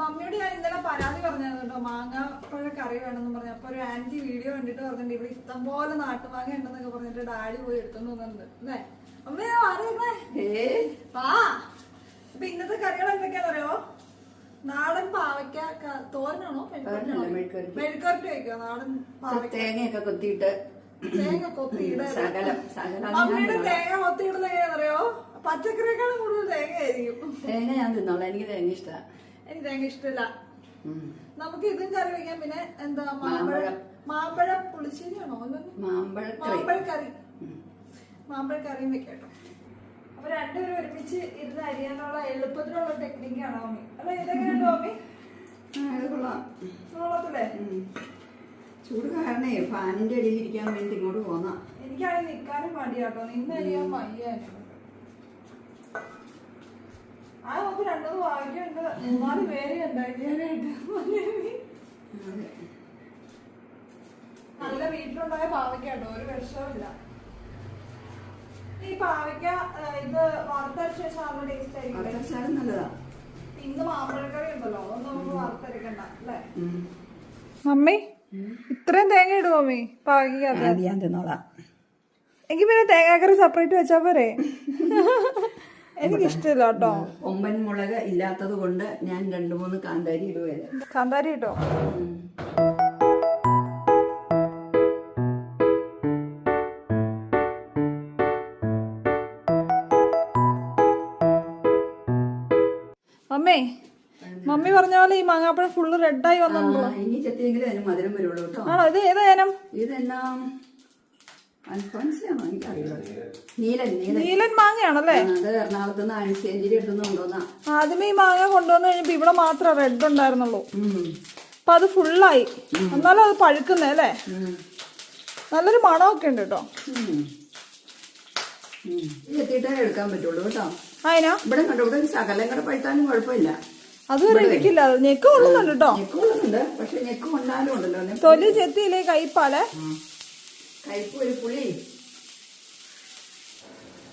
മമ്മിയോട് ഞാൻ ഇന്നലെ പരാതി പറഞ്ഞായിരുന്നു കേട്ടോ മാങ്ങാപ്പഴ കറി വേണമെന്ന് പറഞ്ഞു. അപ്പൊ ഒരു ആന്റി വീഡിയോ കണ്ടിട്ട് പറഞ്ഞിട്ട് ഇവിടെ ഇഷ്ടം പോലെ നാട്ടുമാങ്ങ ഉണ്ടെന്നൊക്കെ പറഞ്ഞിട്ട് ഡാഡി പോയി എടുത്തോണ്ട് വന്നിട്ടുണ്ട്. അല്ലേ? അമ്മേ അപ്പൊ ഇന്നത്തെ കറികൾ പറയോ നാടൻ പാവയ്ക്ക തോരനാണോ. മെഴുക്കരട്ടി വയ്ക്കുക നാടൻ പാവയ്ക്ക. തേങ്ങയൊക്കെ കൊത്തിയിട്ട്. തേങ്ങ കൊത്തിയിട തേങ്ങ കൊത്തിയിടുന്ന എങ്ങനെയാണെന്നറിയോ? പച്ചക്കറിയേക്കാളും കൂടുതൽ തേങ്ങ ആയിരിക്കും തേങ്ങ ഞാൻ തിന്നോളാം. എനിക്ക് തേങ്ങ ഇഷ്ടമാണ് എനിക്ക് തേങ്ങ ഇഷ്ടമില്ല നമുക്ക് ഇതും കറി വയ്ക്കാം പിന്നെ എന്താ മാമ്പഴം. മാമ്പഴം. പുളിശ്ശേരിയാണോ? മാമ്പഴ മാമ്പഴക്കറി. കറി മാമ്പഴ കറിയും വെക്കട്ടോ അപ്പൊ രണ്ടുപേരും ഒരുമിച്ച് ഇരുന്ന് അരിയാനുള്ള എളുപ്പത്തിലുള്ള ടെക്നിക്ക് ആണ് ഓമി. അല്ല? ഇതെങ്ങനെയാണ് ഓമി? കൊള്ളത്തില്ലേ? ചൂട് കാരണേ ഫാനിന്റെ അടിയിൽ ഇരിക്കാൻ വേണ്ടി ഇങ്ങോട്ട് പോന്നാ. എനിക്കാണെങ്കിൽ നിൽക്കാനും മടിയാട്ടോ. നിന്ന് അരിയാൻ ആ നമുക്ക് രണ്ടു വാങ്ങിയുണ്ട് മൂന്നാൽ പേര് ഉണ്ട് അരിയാനായിട്ട് നല്ല വീട്ടിലുണ്ടായ പാവയ്ക്കാട്ടോ ഒരു വിഷമില്ല ഈ പാവയ്ക്ക ഇത് വറുത്തരച്ച ശേഷം നല്ല ടേസ്റ്റ് ആയിരിക്കും നല്ലതാ. ഇന്ന് മാമ്പഴക്കറി ഉണ്ടല്ലോ അതൊന്നും നമുക്ക് വറുത്തരക്കണ്ട അല്ലേ? ഉം. മമ്മി ഇത്രയും തേങ്ങ ഇടുവോ അമ്മേ പാവയ്ക്കകത്ത്. ഞാൻ തിന്നോളാം. എനിക്ക് പിന്നെ തേങ്ങാക്കറി സെപ്പറേറ്റ് വെച്ചാ പോരെ? എനിക്ക് ഇഷ്ടമില്ല കേട്ടോ ഒമ്പൻ മുളക് ഇല്ലാത്തത് കൊണ്ട് ഞാൻ രണ്ടു മൂന്ന് കാന്താരി ഇടുവായിരുന്നു കാന്താരി ഇട്ടോ? മമ്മി മമ്മി പറഞ്ഞ പോലെ ഈ മാങ്ങാപ്പഴം ഫുള്ള് റെഡായി വന്നു ഇനി ചെത്തിയെങ്കിലും അതിന് മധുരം വരുള്ളൂ കേട്ടോ. ആണോ? ഇത് ഏതാ ഇതെല്ലാം അൽഫോൻസിയാണോ എനിക്കറിയില്ല നീലൻ നീലൻ. നീലൻ മാങ്ങയാണല്ലേ? ആ, അത് എറണാകുളത്ത് നിന്ന് കൊണ്ടുവന്നാ. ആദ്യമേ ഈ മാങ്ങ കൊണ്ടുവന്നു കഴിഞ്ഞപ്പോ ഇവിടെ മാത്രം റെഡ് ഉണ്ടായിരുന്നുള്ളൂ. അപ്പൊ അത് ഫുള്ളായി എന്നാലും അത് പഴുക്കുന്നേ അല്ലേ. നല്ലൊരു മണമൊക്കെ ഉണ്ട് കേട്ടോ. എത്തിയിട്ടേ എടുക്കാൻ പറ്റുള്ളൂ കേട്ടോ. അതിനാ ഇവിടെ കണ്ടോ? ഇവിടെ ഒരു ശകലം കൂടെ പഴുത്താലും കുഴപ്പമില്ല. അതുവരെ ഇരിക്കില്ല അത് ഞെക്ക് കൊള്ളുന്നുണ്ട് കേട്ടോ. പക്ഷെ ഞെക്ക് കൊണ്ടാലും ഉണ്ടല്ലോ. തൊലി ചെത്തിയില്ലേ കയ്പാലേ? ഒരു പുളി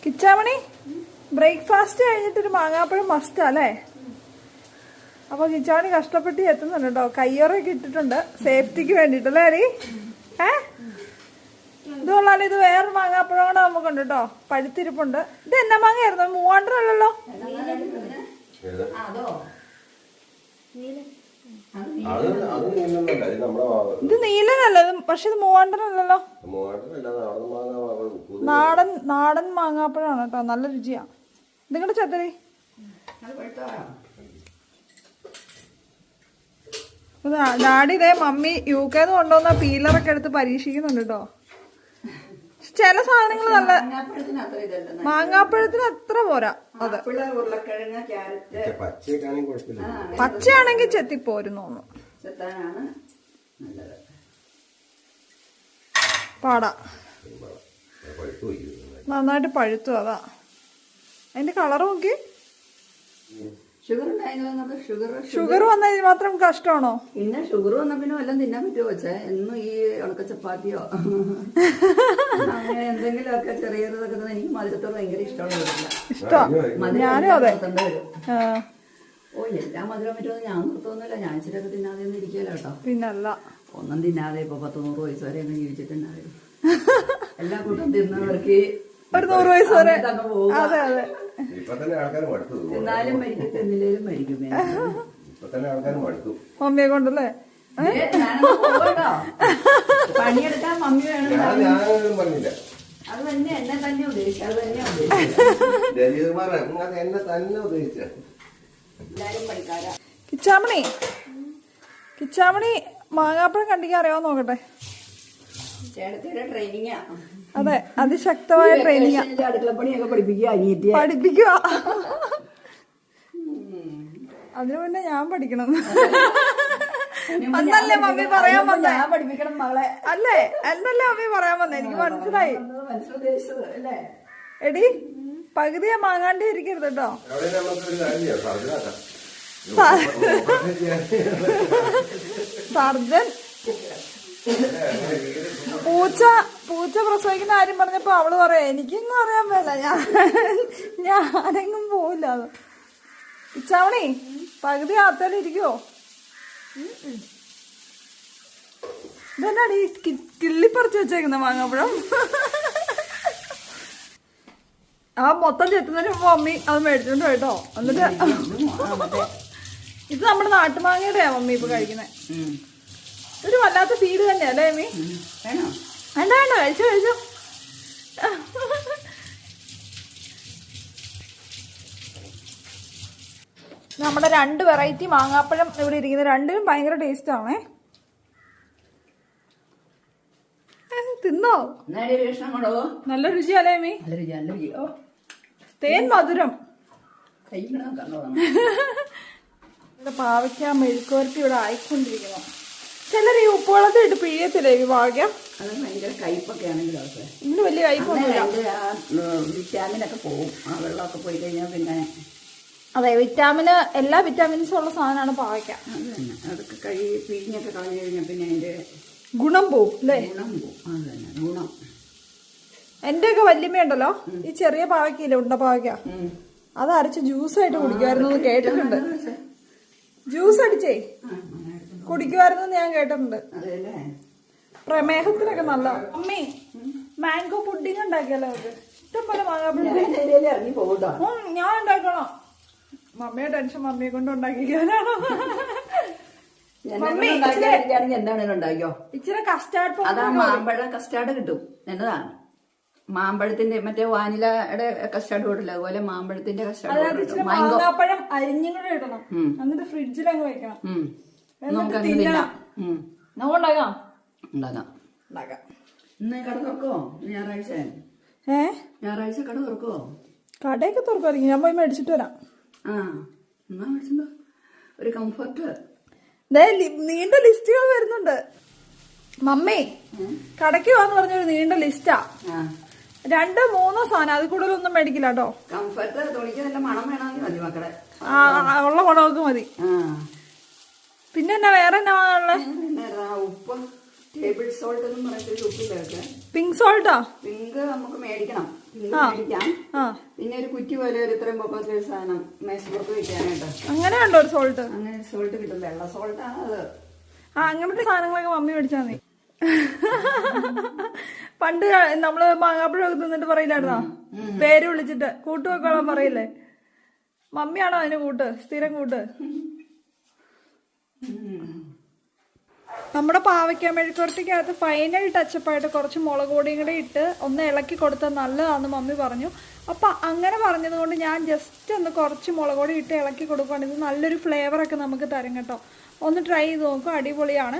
കിച്ചാമണി ബ്രേക്ക്ഫാസ്റ്റ് കഴിഞ്ഞിട്ട് ഒരു മാങ്ങാപ്പഴം മസ്റ്റാ അല്ലേ? അപ്പൊ കിച്ചാമണി കഷ്ടപ്പെട്ട് എത്തുന്നുണ്ട് കേട്ടോ. കയ്യോറൊക്കെ ഇട്ടിട്ടുണ്ട് സേഫ്റ്റിക്ക് വേണ്ടിട്ടല്ലേ അരി? ഏ? ഇത് ഇത് വേറെ മാങ്ങാപ്പഴം കൂടെ നമുക്കുണ്ട് കേട്ടോ. പഴുത്തിരിപ്പുണ്ട്. ഇത് എന്നാ മാങ്ങയായിരുന്നു? മൂവാണ്ടല്ലോ അല്ലല്ലോ ആ, അതോ അത് നീ- അത് അത് ഇത് നമ്മുടെ മാവ് ഇത് നീലനല്ല ഇത് പക്ഷെ ഇത് മൂവാണ്ടർ അല്ലല്ലോ നാടൻ മാങ്ങ പുതിയ നാടൻ നാടൻ മാങ്ങാപ്പഴമാണ് കേട്ടോ. നല്ല രുചിയാ. നിങ്ങളുടെ ചത്തരി? ഡാഡി ഇതേ മമ്മി യു കെന്ന് കൊണ്ടുവന്ന പീലറൊക്കെ എടുത്ത് പരീക്ഷിക്കുന്നുണ്ട് കേട്ടോ. ചില സാധനങ്ങൾ നല്ല മാങ്ങാപ്പഴത്തിന് അത്ര പോരാ. ആപ്പിൾ ഉരുളക്കിഴങ്ങ് ക്യാരറ്റ്. പച്ചയൊക്കെയാണെങ്കിൽ കുഴപ്പമില്ല. ആ പച്ചയാണെങ്കിൽ ചെത്തിപ്പോരുന്നു ചെത്താനാണ് നല്ലത്. പാടാ. നന്നായിട്ട് പഴുത്തു അതാ. അതിന്റെ കളർ നോക്കി. ഷുഗർ ഉണ്ടായിരുന്നു നമുക്ക് ഷുഗർ ഷുഗർ വന്നതിന് മാത്രം കഷ്ടമാണോ? പിന്നെ ഷുഗർ വന്ന പിന്നെ വല്ലതും തിന്നാൻ പറ്റുമോ വെച്ചേ എന്നും ഈ ഉണക്ക ചപ്പാത്തിയോ? അങ്ങനെ എന്തെങ്കിലുമൊക്കെ ചെറിയതൊക്കെ എനിക്ക് മധുരത്തോട് ഭയങ്കര ഇഷ്ടമാണ് ഞാനും അതെ. ഓ എല്ലാ മധുരം പറ്റുമെന്ന് ഞാൻ നിർത്തുന്നില്ല ഞാൻ ഇച്ചിരിയൊക്കെ തിന്നാതെ ഒന്നും ഇരിക്കല കേട്ടോ. പിന്നല്ല. ഒന്നും തിന്നാതെ ഇപ്പൊ പത്ത് നൂറ് വയസ്സ് വരെ അങ്ങ് ജീവിച്ചിട്ടുണ്ടാവും എല്ലാ കൂട്ടം തിന്നവർക്ക് ഒരു നൂറ് വയസ്സ് വരെ. അതെ അതെ. തിന്നാലും മരിക്കും തിന്നില്ലേലും മരിക്കും മമ്മിയെ കൊണ്ടല്ലേ. പണിയെടുക്കാൻ മമ്മി വേണം ഞാൻ പറഞ്ഞില്ല. അത് തന്നെ എന്നെ തന്നെ ഉദ്ദേശിച്ചു അത് എന്നെ തന്നെ ഉദ്ദേശിച്ച എല്ലാരും പണിക്കാരാ. കിച്ചാമണി കിച്ചാമണി മാങ്ങാപ്പഴം കണ്ടിക്കാൻ അറിയാമോ നോക്കട്ടെ? ചേട്ടത്തിയുടെ ട്രെയിനിങ്ങാ അതെ അതിശക്തമായ ട്രെയിനിങ് അടുക്കളപ്പണിയൊക്കെ പഠിപ്പിക്കുക അനിയത്തിയെ. പഠിപ്പിക്കുക. അതിനു മുന്നേ ഞാൻ പഠിക്കണം. അന്നല്ലേ മമ്മി പറയാൻ വന്നേ? ഞാൻ പഠിപ്പിക്കണം മകളെ. അല്ലേ? എന്നല്ലേ മമ്മി പറയാൻ വന്നേ? എനിക്ക് മനസ്സിലായി. എടി പകുതിയെ മാങ്ങാണ്ടി ഇരിക്കരുത് കേട്ടോ. സർജൻ. പൂച്ച. പൂച്ച പ്രസവിക്കുന്ന കാര്യം പറഞ്ഞപ്പോ അവൾ പറയാ എനിക്കൊന്നും അറിയാൻ പോല ഞാൻ ഞാനെങ്ങും പോവില്ല. അത് ഇച്ചാവണി പകുതി ആത്തേലും ഇരിക്കുവോ ഇതെന്നാടി കി- കിള്ളിപ്പറിച്ച് വെച്ചേക്കുന്ന മാങ്ങാപ്പഴം? ആ മൊത്തം ചെത്തുന്നതിന് മുമ്പ് മമ്മി അത് മേടിച്ചോണ്ട് കേട്ടോ എന്നിട്ട് ഇത് നമ്മുടെ നാട്ടുമാങ്ങയുടെയാ മമ്മി ഇപ്പൊ കഴിക്കുന്നത്. ഒരു വല്ലാത്ത ഫീൽ തന്നെയാ അല്ലേ മമ്മി വേണ്ട വേണ്ട. കഴിച്ചു കഴിച്ചു നമ്മുടെ രണ്ട് വെറൈറ്റി മാങ്ങാപ്പഴം ഇവിടെ ഇരിക്കുന്ന രണ്ടിനും ഭയങ്കര ടേസ്റ്റ് ആണേ. ഏ, തിന്നോ? നല്ല രുചിയല്ലേ മീ. തേൻ മധുരം. പാവയ്ക്ക മെഴുക്കുവരട്ടി ഇവിടെ ആയിക്കൊണ്ടിരിക്കുന്നു. ചിലർ ഈ ഉപ്പുവെള്ളത്തിൽ ഇട്ട് പിഴിയത്തില്ലേ ഈ പാവയ്ക്ക അത് ഭയങ്കര കയ്പൊക്കെ വലിയ കയ്പൊന്നുമില്ല. അതിന്റെ ആ ഉം, വിറ്റാമിനൊക്കെ പോകും ആ വെള്ളമൊക്കെ പോയി കഴിഞ്ഞാൽ പിന്നെ അതെ വിറ്റാമിന് എല്ലാ വിറ്റാമിൻസും ഉള്ള സാധനമാണ് പാവയ്ക്ക. അത് തന്നെ അതൊക്കെ കഴുകി പിഴിഞ്ഞൊക്കെ കളഞ്ഞു കഴിഞ്ഞാൽ പിന്നെ ഗുണം പോവും അല്ലേ? ഗുണം പോകും അത് തന്നെ ഗുണം. എന്റെ ഒക്കെ വല്യമ്മയുണ്ടല്ലോ ഈ ചെറിയ പാവയ്ക്കയില്ലേ ഉണ്ട പാവയ്ക്ക. അത് അരച്ച് ജ്യൂസ് ആയിട്ട് കുടിക്കുമായിരുന്നു എന്ന് കേട്ടിട്ടുണ്ട്. ജ്യൂസ് അടിച്ചേ? ആ. കുടിക്കുമായിരുന്നു ഞാൻ കേട്ടിട്ടുണ്ട്. പ്രമേഹത്തിനൊക്കെ നല്ല അമ്മേ മാംഗോ പുഡിംഗ് ഉണ്ടാക്കിയല്ലോ നമുക്ക് ഇഷ്ടം പോലെ മാങ്ങാപ്പഴം ഞാൻ ഉണ്ടാക്കണോ. മമ്മിയെ ടെൻഷൻ മമ്മിയെ കൊണ്ട് ഉണ്ടാക്കിക്കാനാണോ ഇച്ചിരി കസ്റ്റാർഡ് അതാ മാമ്പഴം കസ്റ്റാർഡ് കിട്ടും. എന്നതാണ്. മാമ്പഴത്തിന്റെ മറ്റേ വാനിലയുടെ കസ്റ്റാർഡ് കൂടില്ല അതുപോലെ മാമ്പഴത്തിന്റെ കസ്റ്റാർഡ് മാങ്ങാപ്പഴം അരിഞ്ഞും കൂടെ ഇടണം. എന്നിട്ട് ഫ്രിഡ്ജിൽ അങ്ങ് വെക്കണം. നമുക്ക് അങ്ങനെ. തിന്നാം. ഉം. നമുക്ക് ഉണ്ടാക്കാം? ഉണ്ടാക്കാം. ഉണ്ടാക്കാം. ഇന്ന് കട തുറക്കോ? ഞായറാഴ്ച. ഏ? ഞായറാഴ്ച കട തുറക്കോ? കടയൊക്കെ തുറക്കുമായിരിക്കും ഞാൻ പോയി മേടിച്ചിട്ട് വരാം. ആ എന്നാ മേടിച്ചോ ഒരു കംഫർട്ട് ദേ ലി- നീണ്ട ലിസ്റ്റുകൾ വരുന്നുണ്ട്. മമ്മി കടയ്ക്ക് പോവാന്ന് പറഞ്ഞൊരു നീണ്ട ലിസ്റ്റാ. ആ. രണ്ട് മൂന്നോ സാധനം. അതിൽ കൂടുതലൊന്നും മേടിക്കില്ല കേട്ടോ. കംഫർട്ട് തുണിക്ക് നല്ല മണം വേണമെങ്കിൽ മതി മക്കളെ. ആ ആ, ഉള്ള കുടമൊക്കെ മതി. ആ. പിന്നെ എന്നാ വേറെ എന്നാ ഉപ്പ് ടേബിൾ സോൾട്ട് എന്ന് പറഞ്ഞിട്ട് ഉപ്പിലൊക്കെ പിങ്ക് സോൾട്ടോ പിങ്ക് നമുക്ക് മേടിക്കണം. മേടിക്കാം. പിന്നെ ഒരു കുറ്റി പോലെ ഒരു ഇത്രയും പൊക്കത്തിൽ ഒരു സാധനം മേശപ്പുറത്ത് വെക്കാനായിട്ട്. അങ്ങനെയുണ്ടോ ഒരു സോൾട്ട് അങ്ങനെ സോൾട്ട് കിട്ടും. വെള്ള സോൾട്ടാണ് അത്. ആ അങ്ങനത്തെ സാധനങ്ങളൊക്കെ മമ്മി മേടിച്ചാൽ മതി. പണ്ട് നമ്മൾ മാങ്ങാപ്പഴമൊക്കെ തിന്നിട്ട് പറയില്ലായിരുന്നോ? പേര് വിളിച്ചിട്ട് കൂട്ടുവെക്കോളാൻ പറയില്ലേ? മമ്മിയാണോ അതിന് കൂട്ട്? സ്ഥിരം കൂട്ട്? നമ്മുടെ പാവയ്ക്ക മെഴുക്കുരട്ടിക്കകത്ത് ഫൈനൽ ടച്ചപ്പായിട്ട് കുറച്ച് മുളക് പൊടിയും കൂടെ ഇട്ട് ഒന്ന് ഇളക്കി കൊടുത്താൽ നല്ലതാണെന്ന് മമ്മി പറഞ്ഞു. അപ്പം അങ്ങനെ പറഞ്ഞതുകൊണ്ട് ഞാൻ ജസ്റ്റ് ഒന്ന് കുറച്ച് മുളക് പൊടി ഇട്ട് ഇളക്കി കൊടുക്കുകയാണെങ്കിൽ നല്ലൊരു ഫ്ലേവറൊക്കെ നമുക്ക് തരും കേട്ടോ. ഒന്ന് ട്രൈ ചെയ്ത് നോക്കും. അടിപൊളിയാണ്.